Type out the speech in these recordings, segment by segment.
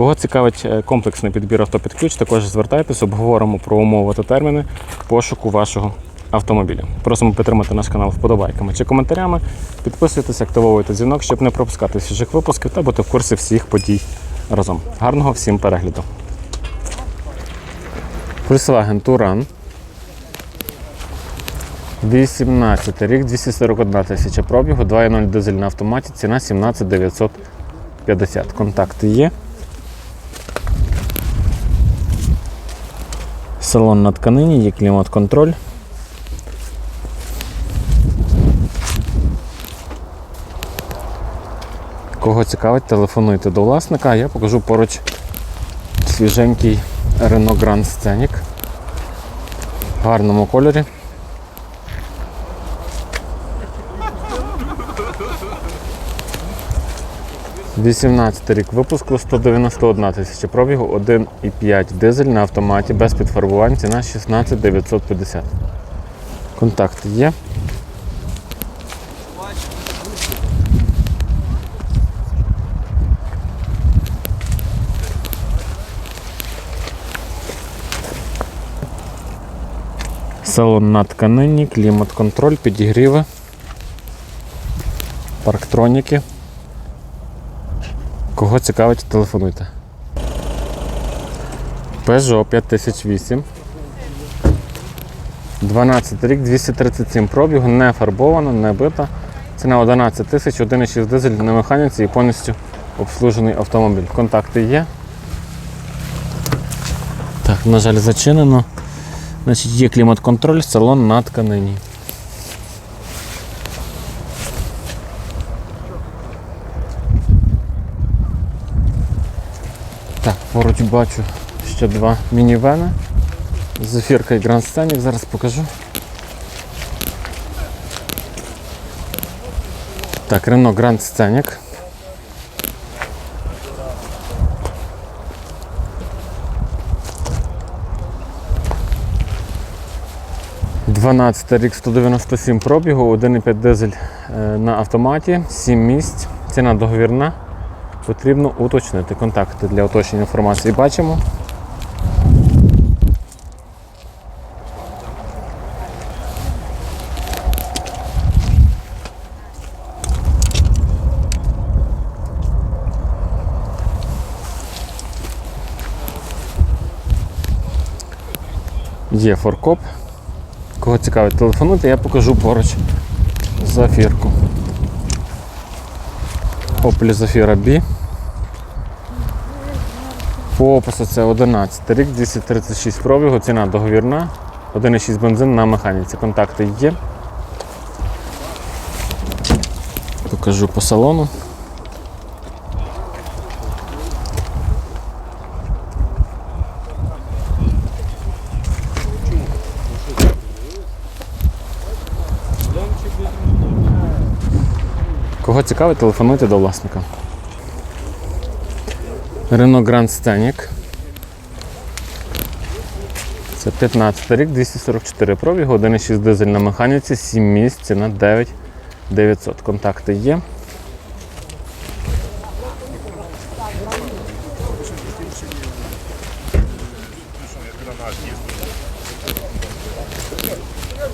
Кого цікавить е, комплексний підбір авто під ключ, також звертайтесь, обговоримо про умови та терміни пошуку вашого автомобіля. Просимо підтримати наш канал вподобайками чи коментарями. Підписуйтесь, активовуйте дзвінок, щоб не пропускати свіжих випусків та бути в курсі всіх подій разом. Гарного всім перегляду! Volkswagen Touran. 18 рік, 241 тисяча пробігу, 2.0 дизель на автоматі, ціна 17 950. Контакти є. Салон на тканині, є клімат-контроль. Кого цікавить, телефонуйте до власника, а я покажу поруч свіженький Renault Grand Scenic в гарному кольорі. Вісімнадцятий рік випуску 191 тисяча пробігу, 1,5 дизель на автоматі без підфарбувань, ціна 16 950. Контакти є. Салон на тканині, клімат-контроль, підігріви, парктроніки. Кого цікавить, телефонуйте. Peugeot 5008. 12 рік, 237 пробігу, не фарбована, не бита. Ціна 11 тисяч, 1,6 дизель на механіці і повністю обслужений автомобіль. Контакти є. Так, на жаль, зачинено. Значить, є клімат-контроль, салон на тканині. Поруч бачу ще два мінівени. Зефірка і Grand зараз покажу. Так, Renault Grand Scenic. Дванадцятий рік 197 пробігу, 1,5 дизель е, на автоматі, 7 місць, ціна договірна. Потрібно уточнити контакти для уточнення інформації. Бачимо. Є форкоп. Кого цікавить, телефонуйте, я покажу поруч зафірку. Opel Zafira B. По опису це 11 рік, 236 пробігу, ціна договірна, 1,6 бензин на механіці. Контакти є. Покажу по салону. Кого цікавить, телефонуйте до власника. Renault Grand Scenic. Це 15 рік, 244 пробігу, 1,6 дизель на механіці, 7 місць, ціна 9 900. Контакти є.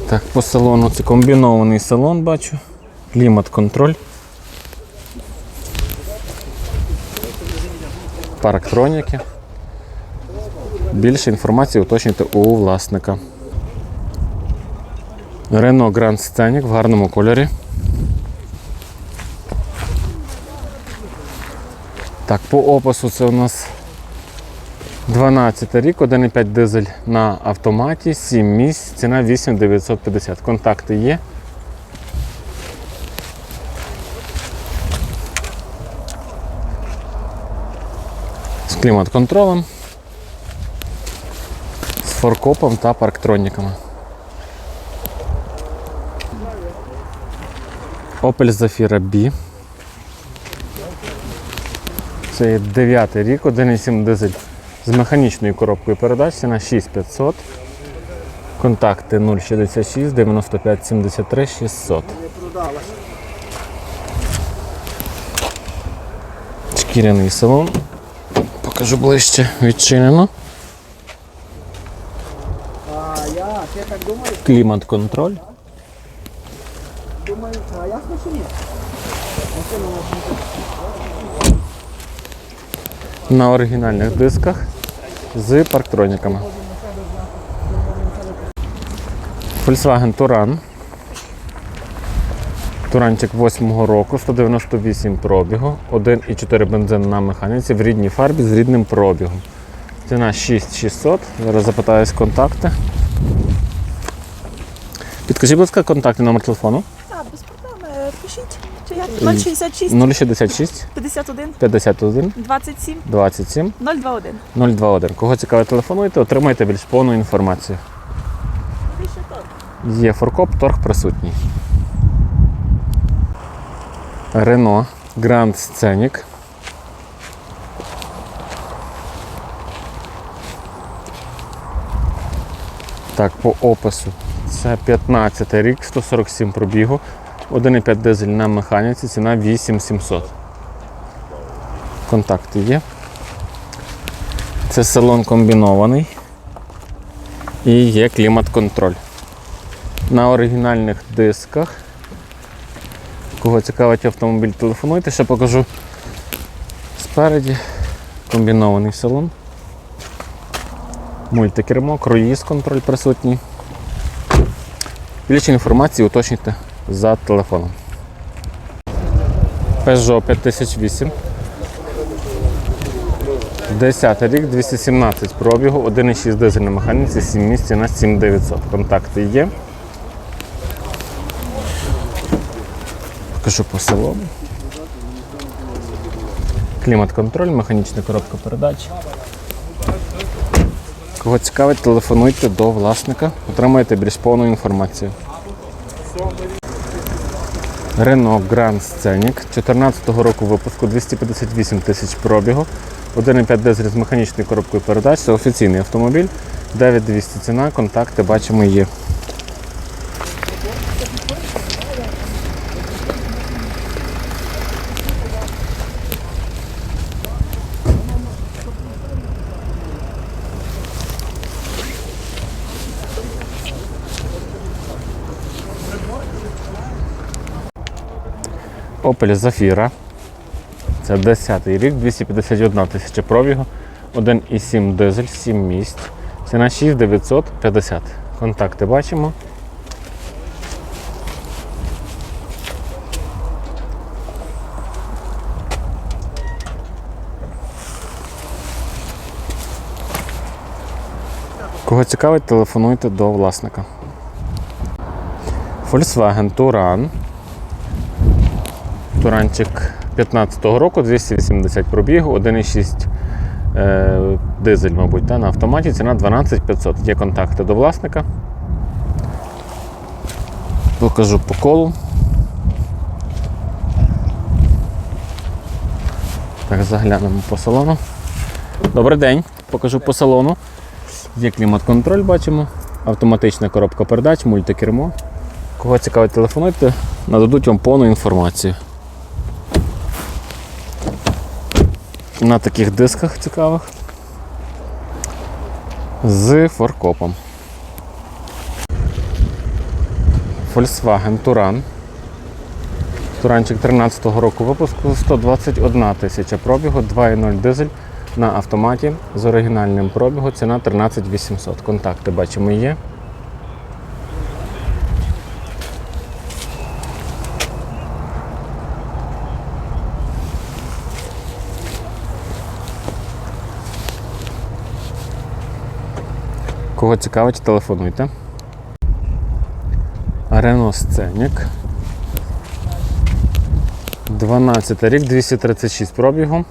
Так, по салону це комбінований салон бачу. Клімат-контроль. Парктроніки. Більше інформації уточнюйте у власника. Renault Grand Scenic в гарному кольорі. Так, по опису це у нас 12 рік, 1,5 дизель на автоматі, 7 місць, ціна 8950. Контакти є. Клімат-контролем. з форкопом та парктроніками. Opel Zafira B. Це є 9 рік, 1,7 дизель з механічною коробкою передач, ціна 6500. Контакти 066 95 73 600. Шкіряний салон. Покажу ближче відчинено. Думаєш? Клімат-контроль. Думаю, а ясно чи ні? на оригінальних дисках з парктроніками. Volkswagen Touran. Туранчик 8-го року, 198 пробігу, 1,4 бензин на механіці в рідній фарбі з рідним пробігом. Ціна 6600. Зараз запитаюсь контакти. Підкажіть, будь ласка, контакти номер телефону Так, без проблем. Е, Пишіть. Чи як? 066 066 51 51 27 27 021. 021. Кого цікавить, телефонуйте, отримайте більш повну інформацію. Є форкоп, торг присутній. Рено Grand Scenic. Так, по опису. Це 15 рік, 147 пробігу, 1,5 дизель на механіці, ціна 8700. Контакти є. Це салон комбінований. І є клімат-контроль на оригінальних дисках. Кого цікавить автомобіль, телефонуйте, ще покажу спереді комбінований салон. Мультикермо, круїз контроль присутній. Більше інформації уточнюйте за телефоном. Peugeot 5008. 10 рік, 217 пробігу, 1,6 дизель на механіці, 7 місць на 7900. Контакти є. Покажу по салону. Клімат-контроль, механічна коробка передач. Кого цікавить, телефонуйте до власника, отримаєте більш повну інформацію. Renault Grand Scenic 2014 року випуску 258 тисяч пробігу, 1,5 дизель з механічною коробкою передач. Це офіційний автомобіль. 9200 ціна, контакти бачимо є. Opel Zafira. Це 10 й рік, 251 тисяча пробігу, 1,7 дизель, 7 місць. Ціна 6950. Контакти бачимо. Кого цікавить, телефонуйте до власника. Volkswagen Touran. Туранчик 15-го року, 280 пробігу, 1,6 е, дизель, мабуть, та, на автоматі, ціна 12500. Є контакти до власника. Покажу по колу. Так, заглянемо по салону. Добрий день, покажу по салону. Є клімат-контроль, бачимо, автоматична коробка передач, мультикермо. Кого цікавить, телефонуйте, нададуть вам повну інформацію. На таких дисках цікавих з форкопом. Volkswagen Touran. Туранчик 13-го року випуску 121 тисяча пробігу, 2.0 дизель на автоматі з оригінальним пробігу. Ціна 13 800. Контакти бачимо є. Кого цікавить, телефонуйте. Рено Сценік. 12 рік, 236 пробігу.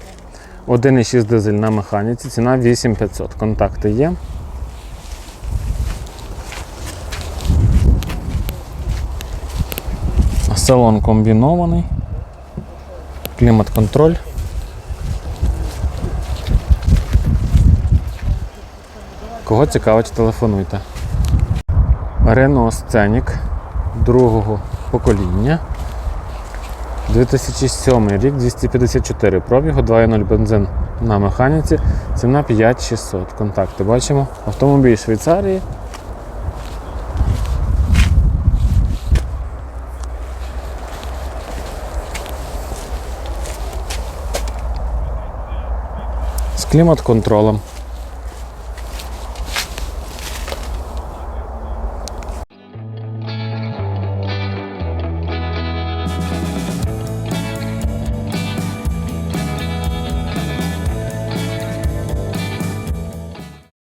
1,6 дизель на механіці, ціна 8500. Контакти є. Салон комбінований, клімат контроль. Кого цікавить, телефонуйте. Renault Scenic другого покоління. 2007 рік, 254 пробігу, 2.0 бензин на механіці, ціна 5600. Контакти бачимо. Автомобіль Швейцарії. З клімат-контролем.